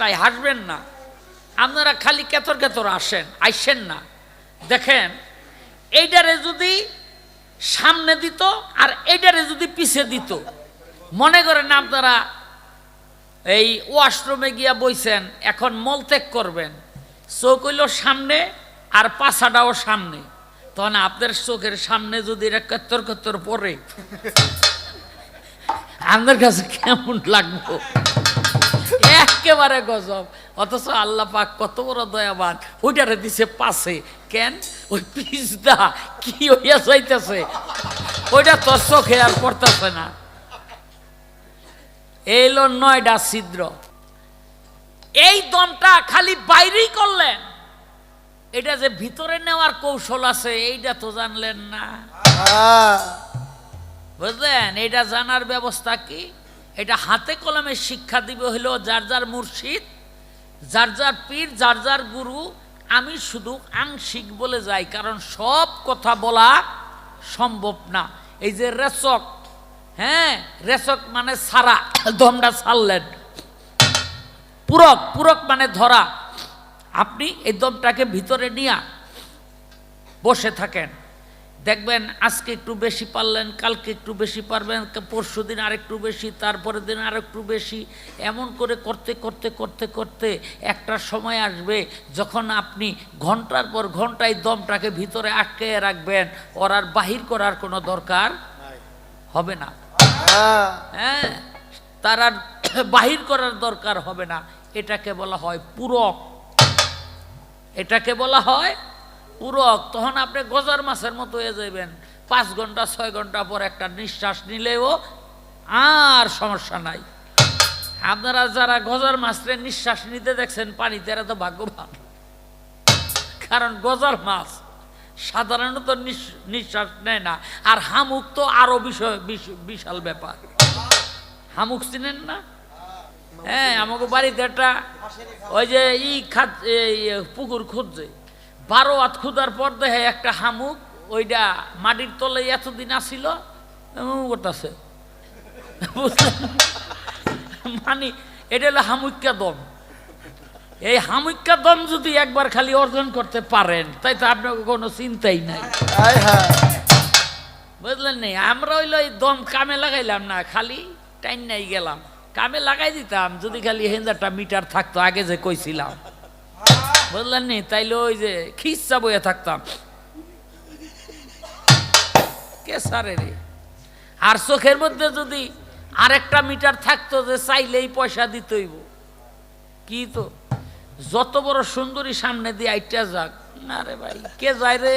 নাই হাসবেন না। আপনারা খালি কেতর কেতর আসেন, আইসেন না। দেখেন এইটারে যদি সামনে দিত আর এইটারে যদি পিছে দিত, মনে করেন আপনারা এই ওয়াশরুমে গিয়া বইছেন, এখন মলত্যাগ করবেন, চোখ হইল সামনে আর পাছাটাও সামনে। তখন আপনার চোখের সামনে যদি এটা কত্তর কত্তর পরে আপনার কাছে কেমন লাগবো? একেবারে গজব। অথচ আল্লাহ পাক কত বড় দয়াবান। ওইটারে দিছে পাশে। কেন? ওই পিসদা কি হইয়া যাইতেছে? ওইটা তোর চোখে আর পড়তেছে না। এলো নয়ডা ছিদ্র। এই দমটা খালি বাইরেই করলেন। এটা যে ভিতরে নেওয়ার কৌশল আছে এইটা তো জানলেন না। বুঝলেন? এটা জানার ব্যবস্থা কি? এটা হাতে কলমে শিক্ষা দিবে হলো যার যার মুর্শিদ, যার যার পীর, যার যার গুরু, আমি শুধু আংশিক বলে যাই, কারণ সব কথা বলা সম্ভব না। এই যে রেচক হ্যাঁ রেচক মানে সারা দমটা ছাড়লেন। পুরক পুরক মানে ধরা। আপনি এই দমটাকে ভিতরে নিয়া বসে থাকেন। দেখবেন আজকে একটু বেশি পারলেন কালকে একটু বেশি পারবেন পরশু দিন আরেকটু বেশি তারপরের দিন আরেকটু বেশি। এমন করে করতে করতে করতে করতে একটা সময় আসবে যখন আপনি ঘণ্টার পর ঘন্টায় দমটাকে ভিতরে আটকে রাখবেন ওর আর বাহির করার কোনো দরকার হবে না। হ্যাঁ। হ্যাঁ তার আর বাহির করার দরকার হবে না। এটাকে বলা হয় পূরক। এটাকে বলা হয় পূরক তখন আপনি গজার মাছের মতো হয়ে যাবেন পাঁচ ঘণ্টা, ছয় ঘণ্টা পর একটা নিঃশ্বাস নিলেও আর সমস্যা নাই। আপনারা যারা গজার মাছরে নিঃশ্বাস নিতে দেখছেন, পানিতে এরা তো ভাগ্যবান। কারণ গজার মাছ সাধারণত নিঃশ্বাস নেয় না। আর হামুক তো আরও বিষয়, বিশ- বিশাল ব্যাপার। হামুক চিনেন না? হ্যাঁ আমাকে বাড়িতে একটা ওই যে ই খাত পুকুর খুঁজছে। বারো হাত খুদার পর দেখে একটা হামুক ওইটা মাটির তলে এতদিন আসিল করতেছে মানে এটা হলো হামুক্কা দম। এই হামুক্কা দম যদি একবার খালি অর্জন করতে পারেন তাই তো আপনার কোনো চিন্তাই নাই। বুঝলেন নি? আমরা হইল এই দম কামে লাগাইলাম না খালি টাইম নাই গেলাম। কামে লাগাই দিতাম যদি খালি হেন্দারটা মিটার থাকতো আগে যে কইছিলাম। বুঝলেন নি? তাইলে ওই যে খিসা বইয়ে থাকতাম। কে সারে রে? আর চোখের মধ্যে যদি আরেকটা মিটার থাকতো যে চাইলেই পয়সা দিতে হইব। কি তো? যত বড় সুন্দরী সামনে দিয়ে আইটা যাক। না রে ভাই, কে যায় রে?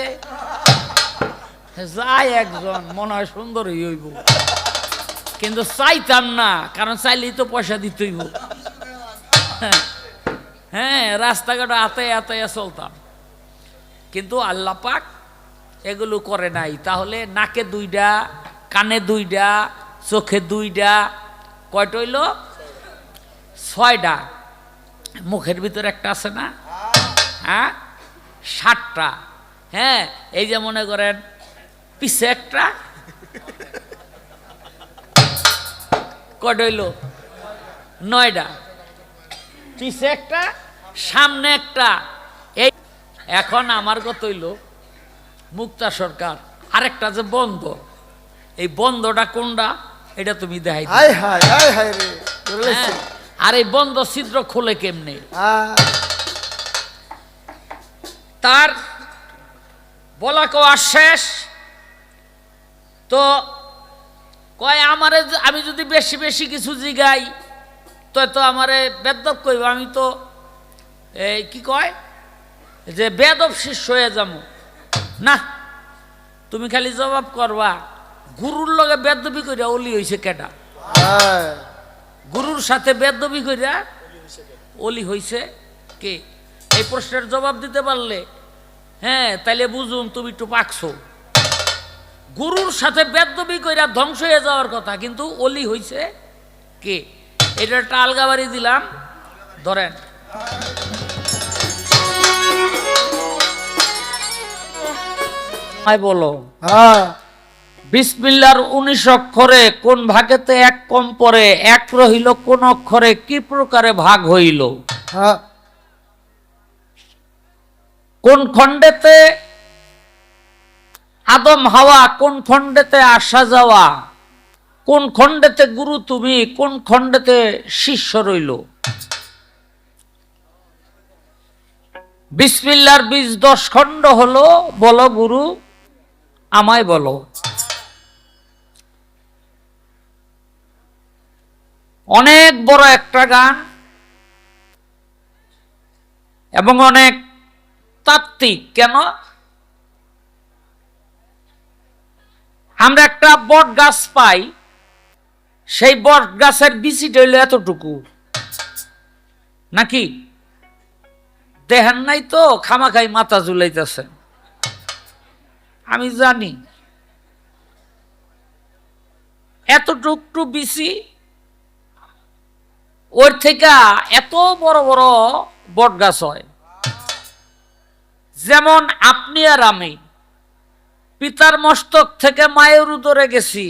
যায় একজন, মনে হয় সুন্দরই হইব। কিন্তু চাইতাম না, কারণ চাইলেই তো পয়সা দিতে হইব। হ্যাঁ রাস্তাঘাটে আতায় আতায় চলতাম। কিন্তু আল্লাহ পাক এগুলো করে নাই। তাহলে নাকে দুইটা কানে দুইটা চোখে দুইটা কয়টা হইল? ছয়টা মুখের ভিতরে একটা আছে না? হ্যাঁ? ষাটটা হ্যাঁ এই যে মনে করেন, পিছে একটা। কয়টা হইল? নয়টা পিছে একটা সামনে একটা। এই এখন আমার কত হইল মুক্তা সরকার আরেকটা যে বন্ধ। এই বন্ধটা কোনটা? এটা তুমি দেখাই। হায় আর এই বন্ধ ছিদ্র খোলে কেমনে? তার বলা কওয়া শেষ। তো কয় আমারে আমি যদি বেশি বেশি কিছু জিগাই তো তো আমারে বেদব কইব আমি তো এই কি কয়? যে বেদব শিষ্য হয়ে যাব না তুমি খালি জবাব করবা গুরুর লগে বেদবি কইরা অলি হইছে কেটা হ্যাঁ গুরুর সাথে বেদবি কইরা অলি হইছে কে? এই প্রশ্নের জবাব দিতে পারলে হ্যাঁ তাইলে বুঝুন তুমি একটু পাকছো। গুরুর সাথে বেদবি কইরা ধ্বংস হয়ে যাওয়ার কথা কিন্তু অলি হইছে কে? এটা একটা আলগাবাড়ি দিলাম। ধরেন। বলো। হ্যাঁ। বিসমিল্লার উনিশ অক্ষরে কোন ভাগেতে এক কম পরে এক রহিল কোন অক্ষরে কি প্রকারে ভাগ হইল? হ্যাঁ। কোন খণ্ডেতে আদম হাওয়া কোন খণ্ডেতে আসা যাওয়া? কোন খণ্ডেতে গুরু তুমি, কোন খণ্ডেতে শিষ্য রইল? বিসমিল্লার বীজ দশ খণ্ড হলো, বলো গুরু, আমায় বলো। অনেক বড় একটা গান এবং অনেক তাত্ত্বিক, কেন? আমরা একটা বট গাছ পাই সেই বট গাছের বিচিটা হইল এতটুকু। নাকি? দেখেন নাই তো, খামাখাই মাথা ঝুলাইতেছে। আমি জানি। এতটুকটু বিচি, ওর থেকে এত বড় বড় বট গাছ হয়। যেমন আপনি আর আমি, পিতার মস্তক থেকে মায়ের উদরে গেছি।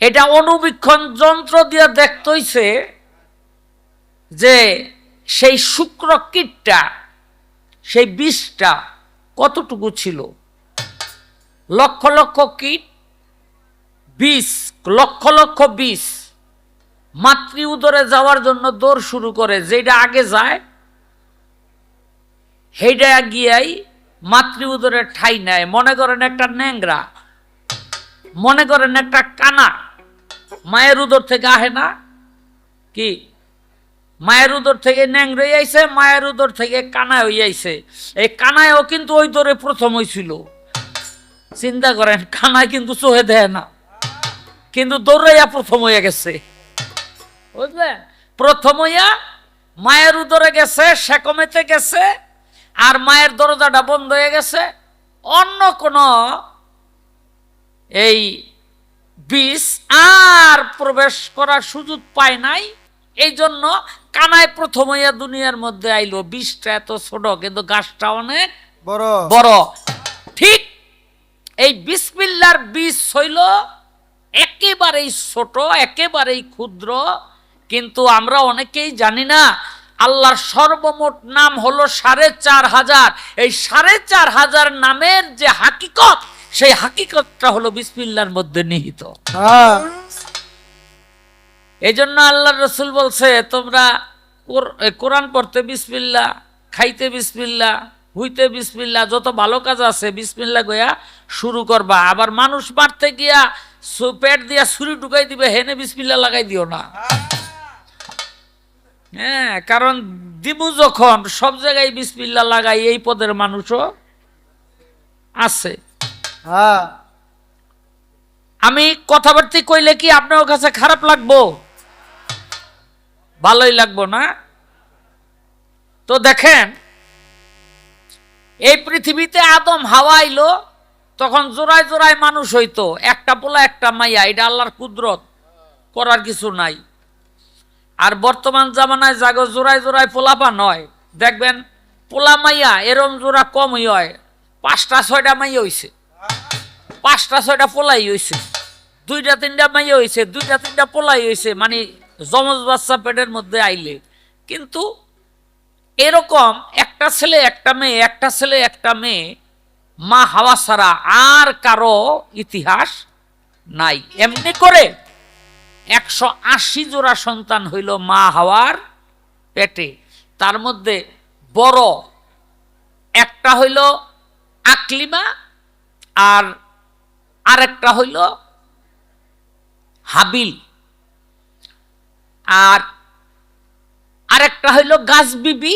এটা অনুবীক্ষণ যন্ত্র দিয়ে দেখতে হইছে যে সেই শুক্র কীটটা, সেই বিষটা কতটুকু ছিল? লক্ষ লক্ষ কীট, বিষ, লক্ষ লক্ষ বিষ। মাতৃ উদরে যাওয়ার জন্য দৌড় শুরু করে যেটা আগে যায়, সেইটা গিয়াই মাতৃ উদরে ঠাই নেয়। মনে করেন একটা ন্যাংরা, মনে করেন একটা কানা। মায়ের উদর থেকে আহে না? কি? মায়ের উদর থেকে ন্যাংরে আইছে, মায়ের উদর থেকে কানায় আইছে। এই কানায়ও কিন্তু ওই দরে প্রথম হয়েছিল চিন্তা করেন, কানায় কিন্তু চোহে দেয় না। কিন্তু দৌড়াইয়া প্রথম হয়ে গেছে। বুঝলেন? প্রথম হইয়া মায়ের উদরে গেছে, সেকমেতে গেছে, আর মায়ের দরজাটা বন্ধ হয়ে গেছে। অন্য কোন এই বিষ আর প্রবেশ করার সুযোগ পায় নাই। এই জন্য কানায় প্রথম হইয়া দুনিয়ার মধ্যে আইলো। বিষটা এত ছোট কিন্তু গাছটা অনেক বড়। বড়। ঠিক এই বিসমিল্লার বীজ হইল একেবারেই ছোট একেবারেই ক্ষুদ্র। কিন্তু আমরা অনেকেই জানি না আল্লাহর সর্বমোট নাম হলো সাড়ে চার হাজার। এই সাড়ে চার হাজার নামের যে হাকিকত সেই হাকিকতটা হলো বিসমিল্লার মধ্যে নিহিত। হ্যাঁ। এই জন্য আল্লাহ রসুল বলছে তোমরা কোরআন পড়তে বিসমিল্লা খাইতে বিসমিল্লা হুইতে বিসমিল্লা যত ভালো কাজ আছে বিসমিল্লা গয়া শুরু করবা। আবার মানুষ মারতে গিয়া পেট দিয়া ছুরি ঢুকাই দিবে হেনে বিসমিল্লা লাগাই দিও না। হ্যাঁ কারণ দিবু যখন সব জায়গায় বিসমিল্লা লাগাই এই পদের মানুষও আছে। হ্যাঁ। আমি কথাবার্তি কইলে কি আপনার কাছে খারাপ লাগবো? ভালোই লাগবো না? তো দেখেন, এই পৃথিবীতে আদম হাওয়া আইলো, তখন জোড়ায় জোড়ায় মানুষ হইতো, একটা পোলা, একটা মাইয়া, এটা আল্লাহর কুদরত, করার কিছু নাই। আর বর্তমান জামানায় জাগো, জোড়ায় জোড়ায় পোলাপা নয়। দেখবেন, পোলা মাইয়া, এরম জোড়া কমই হয়, পাঁচটা, ছয়টা মাইয়া হইছে। পাঁচটা, ছয়টা পোলাই হয়েছে দুইটা, তিনটা মাইয়া হয়েছে দুইটা, তিনটা পোলাই হয়েছে মানে জমজ বাচ্চা পেটের মধ্যে আইলে। কিন্তু এরকম একটা ছেলে, একটা মেয়ে, একটা ছেলে, একটা মেয়ে, মা হাওয়া ছাড়া আর কারও ইতিহাস নাই। এমনি করে একশো আশি জোড়া সন্তান হইল মা হাওয়ার পেটে। তার মধ্যে বড় একটা হইল আকলিমা আর আরেকটা হইল হাবিল। আর আরেকটা হইল গাছবিবি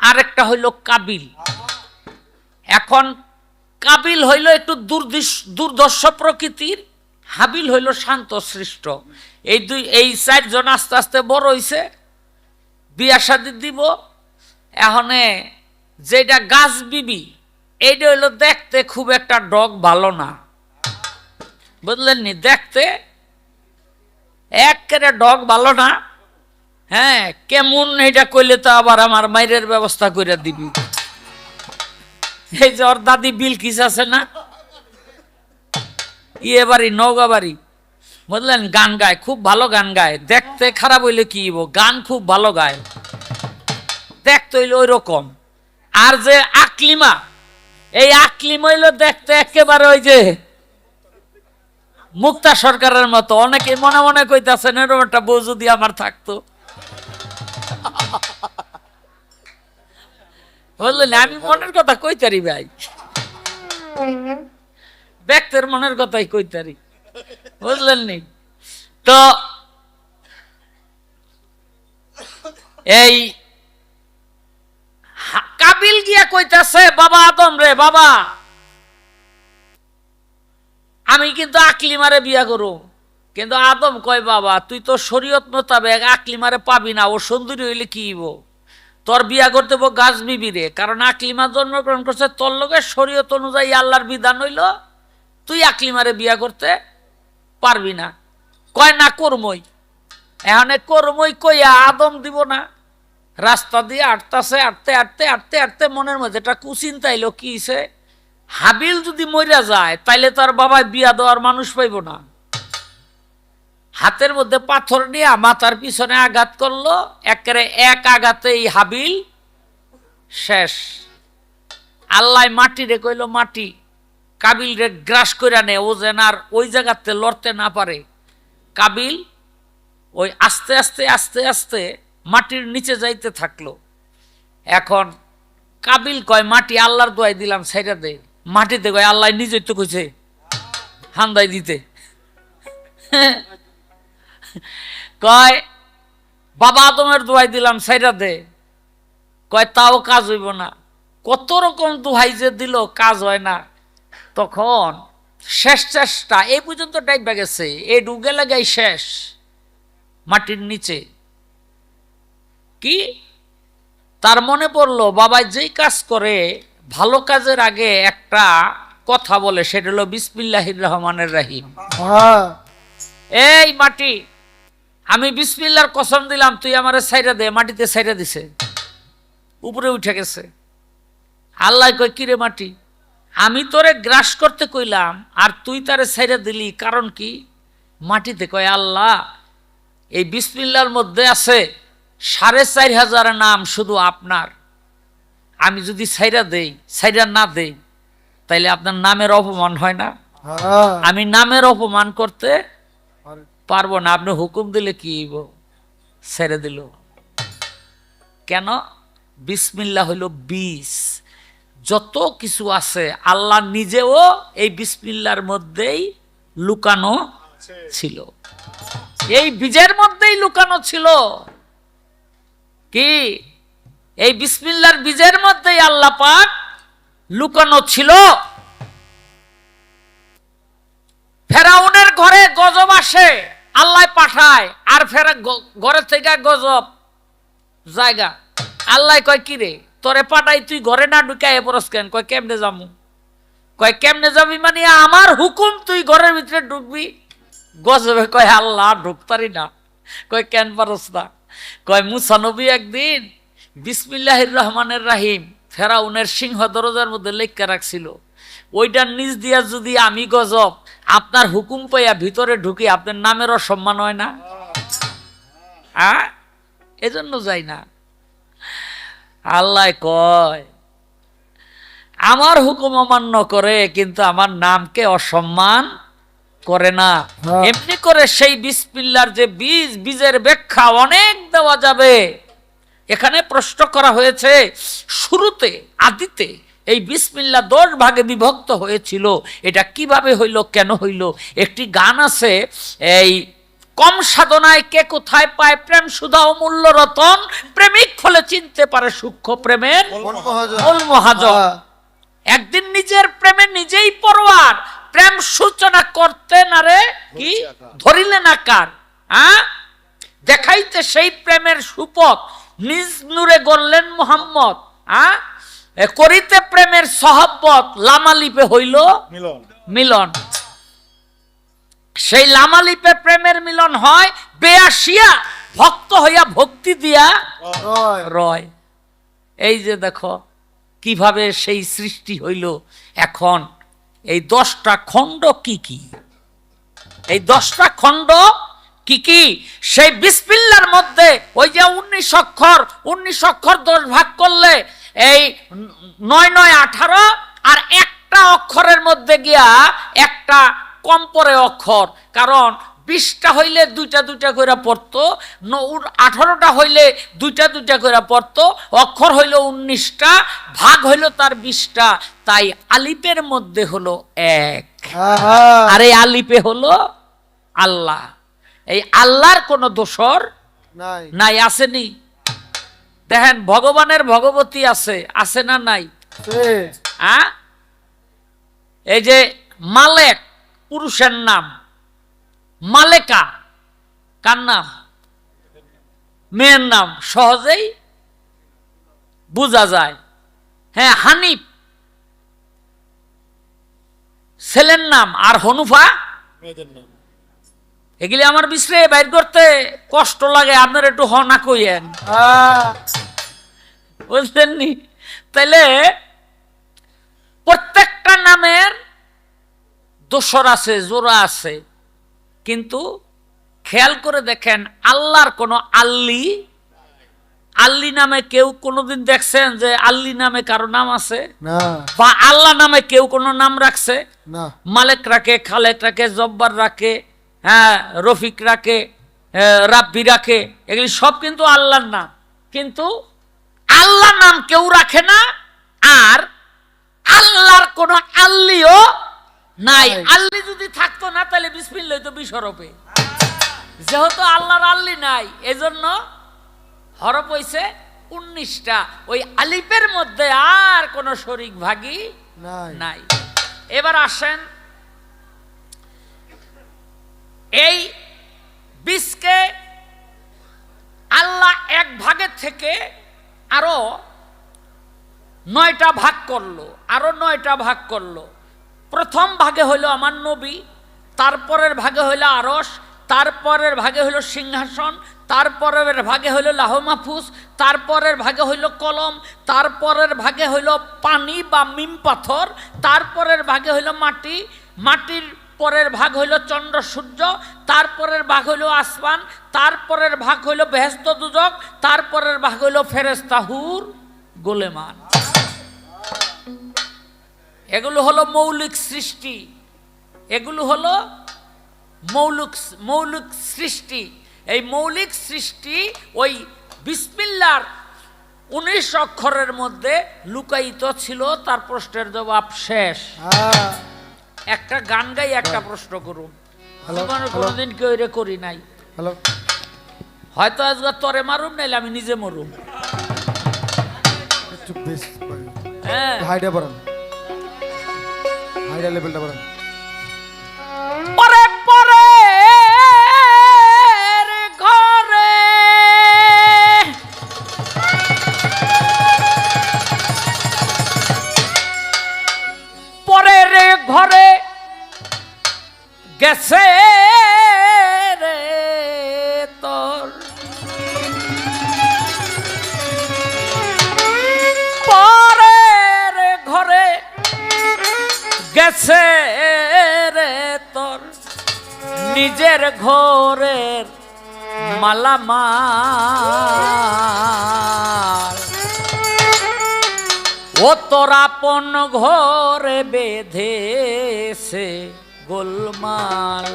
আরেকটা হইল কাবিল। এখন কাবিল হইল একটু দুর্দর্শ প্রকৃতির, হাবিল হইল শান্ত সৃষ্ট। এই দুই এই চারজন আস্তে আস্তে বড় হইছে। বিয়া শাদি দিব। এখনে যেটা গাছ বিবি এইটা হইল দেখতে খুব একটা ডগ ভালো না। বুঝলেন নি দেখতে। একেবারে ডগ ভালো না। হ্যাঁ কেমন এটা কইলে তো আবার আমার মাইরের ব্যবস্থা করে দিবি। এই যে ওর দাদি বিলকিস আছে না? ইয়ে বাড়ি নৌকা বাড়ি। বুঝলেন গান গায়, খুব ভালো গান গায়। দেখতে খারাপ হইলে কি গান খুব ভালো গায়। দেখতে হইল ওই রকম আর যে আকলিমা, এই আকলিমা হইল দেখতে একেবারে ওই যে মুক্তা সরকারের মতো অনেকে মনে মনে কইতাছেন এরকম একটা বউ যদি আমার থাকতো। বললেন, আমি মনের কথা কইতারি ভাই। ব্যক্তির মনের কথাই কইতারি। বুঝলেন নি? তো এই কাবিল গিয়া কইতাছে, বাবা আদম রে, বাবা। আমি কিন্তু আকলিমারে বিয়া করো। কিন্তু আদম কয়, বাবা, তুই তো শরীয়ত মোতাবেক আকলিমারে পাবি না, ও সুন্দরী হইলে কি তোর বিয়া করতে গাছ বিবিরে কারণ আকলিমা জন্মগ্রহণ করছে, তোর লোকে শরীয়ত অনুযায়ী আল্লাহর বিধান হইল, তুই আকলিমারে বিয়া করতে পারবি না। কয়, না, কর্মই। এখানে কর্মই কইয়া আদম দিব না। রাস্তা দিয়ে আটতাছে, আটতে আটতে আটতে আটতে মনের মধ্যে একটা কুচিন্তা এলো, কি হইছে? হাবিল যদি মরিয়া যায়, তাইলে তার বাবায় বিয়া দেওয়ার মানুষ পাইব না। হাতের মধ্যে পাথর নিয়ে মাথার পিছনে আঘাত করল, একেবারে এক আঘাতে এই হাবিল শেষ। আল্লাহ মাটি রে কইল, মাটি, কাবিল রে গ্রাস করে নে, ও যেন আর ওই জায়গাতে লড়তে না পারে। কাবিল ওই আস্তে আস্তে আস্তে আস্তে মাটির নিচে যাইতে থাকল। এখন কাবিল কয়, মাটি আল্লাহর দোয়াই দিলাম সাইডা দে। মাটিতে কয়, আল্লাহ নিজেই তো কইছে হান্দাই দিতে। কয়, বাবা তোমার দোয়াই দিলাম, সাইডা দে। কয়, তাও কাজ হইব না। কত রকম দোহাই যে দিল, কাজ হয় না। তখন শেষ চেষ্টা এই পর্যন্ত ডাইবা গেছে, এ ডুগে লাগাই শেষ, মাটির নিচে। কি? তার মনে পড়ল, বাবা যেই কাজ করে ভালো কাজের আগে একটা কথা বলে সেটা হলো বিসমিল্লাহির রহমানের রাহিম। হ্যাঁ। এই মাটি আমি বিসমিল্লার কসম দিলাম তুই আমারে সাইরা দে মাটিতে সাইরা দিছে। উপরে উঠে গেছে। আল্লাহ কয় কিরে মাটি আমি তোরে গ্রাস করতে কইলাম আর তুই তারে সাইরা দিলি কারণ কি? মাটিতে কয় আল্লাহ এই বিসমিল্লার মধ্যে আছে সাড়ে চার হাজার নাম শুধু আপনার। আমি যদি সাইরা দেই সাইরা না দেই তাইলে আপনার নামের অপমান হয় না? হ্যাঁ। আমি নামের অপমান করতে পারব না। আপনি হুকুম দিলে কি ছেড়ে দিল। কেন? বিসমিল্লা হইল বিষ। যত কিছু আছে আল্লাহ নিজেও এই বিসমিল্লার মধ্যেই লুকানো ছিল। এই বীজের মধ্যেই লুকানো ছিল। কি? এই বিসমিল্লার বীজের মধ্যেই আল্লাহ পাক লুকানো ছিল। ফেরাউনের ঘরে গজব আসে, আল্লাহ পাঠায়, আর ফেরা ঘরের থেকে গজব জায়গা। আল্লাহ কয়, কি রে? তোরে পাঠাই, তুই ঘরে না ঢুকাই পরস কেন? কয়, কেমনে যামু? কয়, কেমনে যাবি মানে আমার হুকুম, তুই ঘরের ভিতরে ঢুকবি? গজবে কয়, আল্লাহ, ঢুকতারি না। কয়, কেন পারস না? কয় মুসানবী একদিন বিসমিল্লাহির রহমানের রাহিম। ফেরাউনের সিংহ দরজার মধ্যে লেখা রাখছিল ওইটার নিচ দিয়া যদি আমি গজব আপনার হুকুম পাইয়া ভিতরে ঢুকি আপনার নামেরও সম্মান হয় না? এজন্য যাই না। আল্লাহ কয় আমার হুকুম অমান্য করে কিন্তু আমার নামকে অসম্মান করে না। হ্যাঁ। এমনি করে সেই বিসমিল্লার যে বীজ বীজের ব্যাখ্যা অনেক দেওয়া যাবে। এখানে প্রশ্ন করা হয়েছে শুরুতে আদিতে এই বিসমিল্লা দশ ভাগে বিভক্ত হয়েছিল। এটা কীভাবে হইল কেন হইল? একটি গান আছে এই কম সাধনায় কে কোথায় পায় প্রেম সুধা অমূল্য রতন প্রেমিক ফলে চিনতে পারে সূক্ষ্ম প্রেমের মহাজন হ্যাঁ, একদিন নিজের প্রেমে নিজেই পরোয়ার প্রেম সূচনা করতে না রে কি? ধরিলে না কার হ্যাঁ দেখাইতে সেই প্রেমের সুপথ নিজ নূরে গড়লেন মোহাম্মদ হ্যাঁ করিতে প্রেমের সহব্বত লামালিপে হইল মিলন। মিলন। সেই লামালিপে প্রেমের মিলন হয় বেয়াসিয়া ভক্ত হইয়া ভক্তি দিয়া রয়। রয়। এই যে দেখো কীভাবে সেই সৃষ্টি হইল এখন এই দশটা খণ্ড কি কি? এই দশটা খণ্ড কি কি? সেই বিসমিল্লার মধ্যে ওই যে উনিশ অক্ষর উনিশ অক্ষর দশ ভাগ করলে এই নয় নয় আঠারো আর একটা অক্ষরের মধ্যে গিয়া একটা কম পরে অক্ষর। কারণ বিশটা হইলে দুইটা দুইটা করে পড়তো আঠারোটা হইলে দুইটা দুইটা করে পড়তো অক্ষর হইল উনিশটা ভাগ হইল তার বিশটা। তাই আলিপের মধ্যে হলো এক। আর এই আলিপে হলো আল্লাহ। এই আল্লাহর কোনো দোসর নাই। নাই আসেনি। দেখেন ভগবানের ভগবতী আছে আছে না নাই? এই যে মালেক পুরুষের নাম। মালেকা কার নাম? মেয়ের নাম। সহজেই বোঝা যায়। হ্যাঁ হানিফ। ছেলের নাম। আর হনুফা? এগুলি আমার বিশ্রে বাইর করতে কষ্ট লাগে আপনার একটু হনা কইয়েন। আহ বুঝলেন নি তাইলে প্রত্যেকটা নামের দোসর আছে জোড়া আছে কিন্তু খেয়াল করে দেখেন আল্লাহর কোনো আল্লি আল্লি নামে কেউ কোনোদিন দেখছেন যে আল্লি নামে কারও নাম আছে? বা আল্লাহ নামে কেউ কোনো নাম রাখছে? মালেক রাখে খালেক রাখে জব্বার রাখে হ্যাঁ রফিক রাখে রাব্বি রাখে এগুলি সব কিন্তু আল্লাহর নাম। কিন্তু আল্লাহ নাম কেউ রাখে না আর আল্লাহর কোন আল্লিও নাই। আল্লি যদি থাকতো না তাহলে বিসমিল্লাহ তো বিসরপে যেহেতু আল্লাহর আল্লি নাই এজন্য হরফ হইছে উনিশটা। ওই আলিপের মধ্যে আর কোন শরিক ভাগী নাই। এবার আসেন এই বিষকে আল্লাহ এক ভাগের থেকে আরও নয়টা ভাগ করল, আরও নয়টা ভাগ করল। প্রথম ভাগে হইল আমার নবী, তারপরের ভাগে হইল আরস তারপরের ভাগে হইল সিংহাসন, তারপরের ভাগে হইল লাহ মাহফুজ, তারপরের ভাগে হইল কলম, তারপরের ভাগে হইল পানি বা মিম পাথর, তারপরের ভাগে হইল মাটি, মাটির পরের ভাগ হইল চন্দ্র সূর্য তারপরের ভাগ হইল আসমান তারপরের ভাগ হইল বেহেস্ত দুজক তারপরের ভাগ হইল ফেরেস্তাহুর গোলেমান। এগুলো হলো মৌলিক সৃষ্টি। এগুলো হলো মৌলিক মৌলিক সৃষ্টি। এই মৌলিক সৃষ্টি ওই বিসমিল্লার উনিশ অক্ষরের মধ্যে লুকায়িত ছিল, তার প্রশ্নের জবাব শেষ। আহ একটা গান গাই একটা প্রশ্ন করুন। জীবনে কোনোদিন কেউ এরে করি নাই। হ্যালো। হয়তো আজকে তরে মারুম নাইলে আমি নিজে মরুম। একটু বেশ হ্যাঁ। হাইডা বাড়ান হাইডা লেভেলটা বাড়ান পরে পরে ঘরে। পরের ঘরে গেছে রে তোর। পরের ঘরে গেছে রে তোর। নিজের ঘরের মালামাল। ও তোর আপন ঘরে বেঁধেছে। গোলমাল।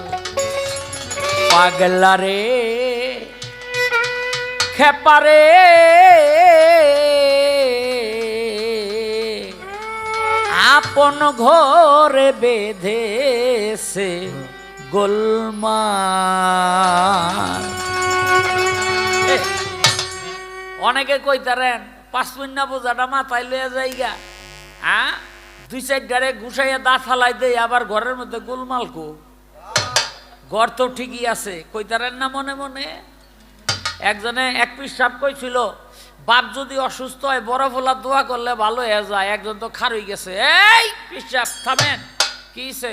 পাগলা রে খেপারে আপন ঘরে বেঁধেছে গোলমাল। অনেকে কইতারেন, পাঁচ মিন্না বোঝাটা মাথায় লইয়া যাইগা হ্যাঁ? দুই চার ডারে গুছাইয়া দাঁত ফালাই দেয় আবার ঘরের মধ্যে গোলমাল কো। ঘর তো ঠিকই আছে। কইতারেন না মনে মনে? একজনে এক পিস সাপ কইছিল, বাপ যদি অসুস্থ হয়, বড় ফোলা দোয়া করলে ভালো হয়ে যায়। একজন তো খারই গেছে। এই পিসাব থামেন। কিছে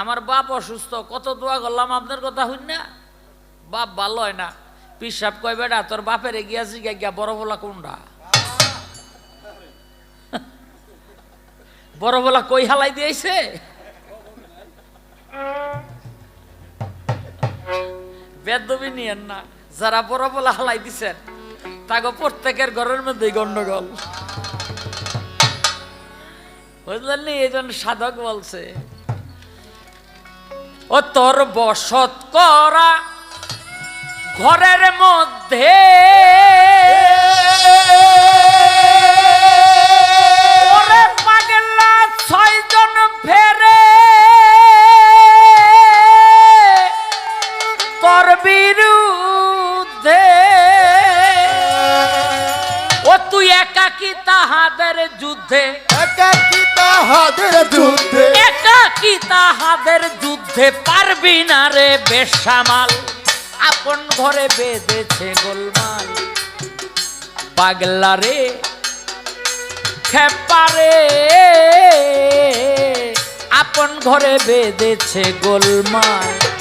আমার বাপ অসুস্থ, কত দোয়া করলাম আপনার কথা হইন না? বাপ ভালো হয় না। পিসাব কয়, বেটা, তোর বাপের এগিয়া গিয়া বড় ফোলা কোনটা বড় ফোলা কই হালাই দিয়েছে? বেদবি নিয়েন না, যারা বড় বলা হালাই দিছেন তাকে প্রত্যেকের ঘরের মধ্যেই গন্ডগোল। বুঝলেন নি এই জন্য সাধক বলছে, ও তোর বসত করা ঘরের মধ্যে যুদ্ধে পারবি না রে বেশামাল, আপন ঘরে বেঁধেছে গোলমাল। পাগলা রে খেপারে আপন ঘরে বেঁধেছে গোলমাল।